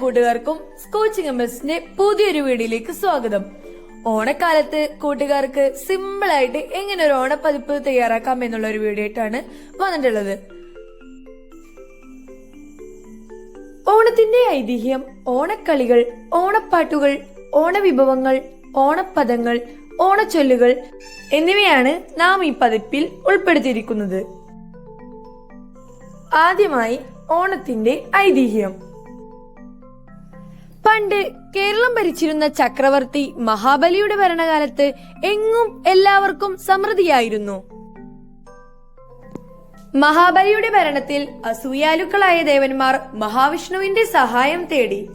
കൂട്ടുകാർക്കും സ്കോച്ചിങ് എംബസിന്റെ പുതിയൊരു വീഡിയോയിലേക്ക് സ്വാഗതം. ഓണക്കാലത്ത് കൂട്ടുകാർക്ക് സിമ്പിൾ ആയിട്ട് എങ്ങനെ ഒരു ഓണപ്പതിപ്പ് തയ്യാറാക്കാം എന്നുള്ള ഒരു വീഡിയോ ആയിട്ടാണ് വന്നിട്ടുള്ളത്. ഓണത്തിന്റെ ഐതിഹ്യം ഓണക്കളികൾ ഓണപ്പാട്ടുകൾ ഓണവിഭവങ്ങൾ ഓണപ്പദങ്ങൾ ഓണച്ചൊല്ലുകൾ എന്നിവയാണ് നാം ഈ പതിപ്പിൽ ഉൾപ്പെടുത്തിയിരിക്കുന്നത്. ആദ്യമായി ഓണത്തിന്റെ ഐതിഹ്യം. പണ്ട് കേരളം ഭരിച്ചിരുന്ന ചക്രവർത്തി മഹാബലിയുടെ ഭരണകാലത്ത് എങ്ങും എല്ലാവർക്കും സമൃദ്ധിയായിരുന്നു. മഹാബലിയുടെ ഭരണത്തിൽ അസൂയാലുക്കളായ ദേവന്മാർ മഹാവിഷ്ണുവിന്റെ സഹായം തേടി.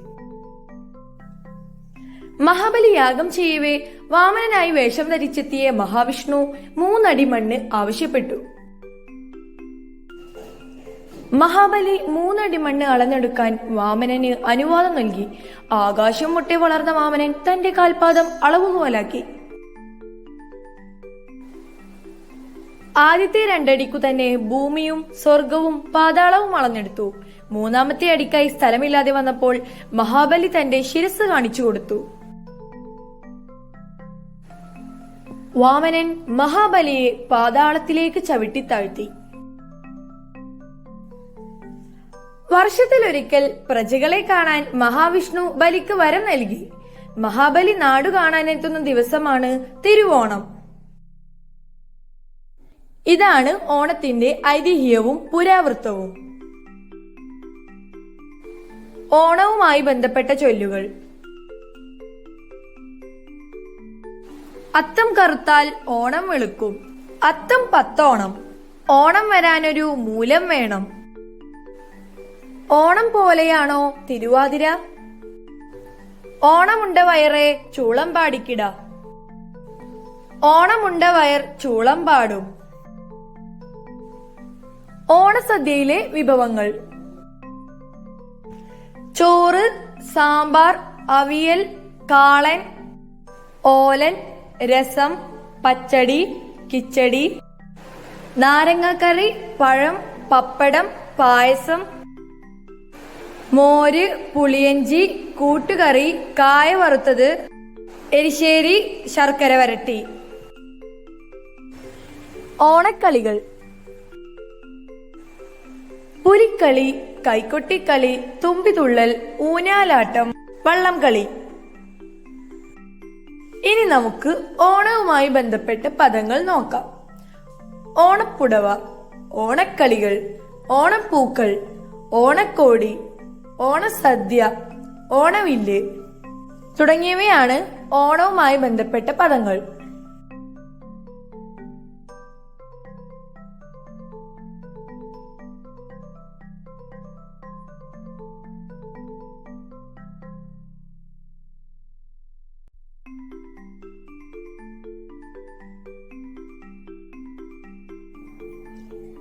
മഹാബലി യാഗം ചെയ്യവേ വാമനനായി വേഷം ധരിച്ചെത്തിയ മഹാവിഷ്ണു മൂന്നടി മണ്ണ് ആവശ്യപ്പെട്ടു. മഹാബലി മൂന്നടി മണ്ണ് അളന്നെടുക്കാൻ വാമനന് അനുവാദം നൽകി. ആകാശം മുട്ടി വളർന്ന വാമനൻ തന്റെ കാൽപാദം അളവുകോലാക്കി. ആദ്യത്തെ രണ്ടടിക്കു തന്നെ ഭൂമിയും സ്വർഗവും പാതാളവും അളന്നെടുത്തു. മൂന്നാമത്തെ അടിക്കായി സ്ഥലമില്ലാതെ വന്നപ്പോൾ മഹാബലി തന്റെ ശിരസ് കാണിച്ചു കൊടുത്തു. വാമനൻ മഹാബലിയെ പാതാളത്തിലേക്ക് ചവിട്ടിത്താഴ്ത്തി വർഷത്തിലൊരിക്കൽ പ്രജകളെ കാണാൻ മഹാവിഷ്ണു ബലിക്ക് വരം നൽകി. മഹാബലി നാടു കാണാനെത്തുന്ന ദിവസമാണ് തിരുവോണം. ഇതാണ് ഓണത്തിന്റെ ഐതിഹ്യവും പുരാവൃത്തവും. ഓണവുമായി ബന്ധപ്പെട്ട ചൊല്ലുകൾ. അത്തം കറുത്താൽ ഓണം വെളുക്കും. അത്തം പത്തോണം. ഓണം വരാനൊരു മൂലം വേണം. ഓണം പോലെയാണോ തിരുവാതിര? ഓണമുണ്ട വയറെ ചൂളം പാടിക്കിട. ഓണമുണ്ട വയർ ചൂളം പാടും. ഓണസദ്യയിലെ വിഭവങ്ങൾ. ചോറ് സാമ്പാർ അവിയൽ കാളൻ ഓലൻ രസം പച്ചടി കിച്ചടി നാരങ്ങക്കറി പഴം പപ്പടം പായസം മോര് പുളിയഞ്ചി കൂട്ടുകറി കായ വറുത്തത് എരിശ്ശേരി ശർക്കര വരട്ടി. ഓണക്കളികൾ. പുലിക്കളി കൈക്കൊട്ടിക്കളി തുമ്പിതുള്ളൽ ഊഞ്ഞാലാട്ടം വള്ളംകളി. ഇനി നമുക്ക് ഓണവുമായി ബന്ധപ്പെട്ട പദങ്ങൾ നോക്കാം. ഓണപ്പുടവ ഓണക്കളികൾ ഓണപ്പൂക്കൾ ഓണക്കോടി ഓണസദ്യ ഓണവില്ല് തുടങ്ങിയവയാണ് ഓണവുമായി ബന്ധപ്പെട്ട പദങ്ങൾ.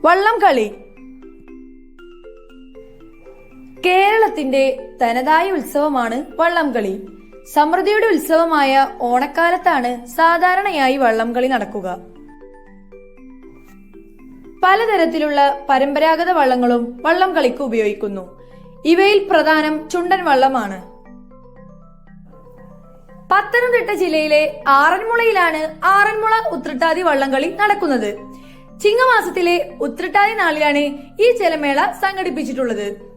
വള്ളംകളി കേരളത്തിന്റെ തനതായ ഉത്സവമാണ് വള്ളംകളി. സമൃദ്ധിയുടെ ഉത്സവമായ ഓണക്കാലത്താണ് സാധാരണയായി വള്ളംകളി നടക്കുക. പലതരത്തിലുള്ള പരമ്പരാഗത വള്ളങ്ങളും വള്ളം കളിക്ക് ഉപയോഗിക്കുന്നു. ഇവയിൽ പ്രധാനം ചുണ്ടൻ വള്ളമാണ്. പത്തനംതിട്ട ജില്ലയിലെ ആറന്മുളയിലാണ് ആറന്മുള ഉത്രട്ടാതി വള്ളംകളി നടക്കുന്നത്. ചിങ്ങമാസത്തിലെ ഉത്രട്ടാതി നാളിലാണ് ഈ ജലമേള സംഘടിപ്പിച്ചിട്ടുള്ളത്.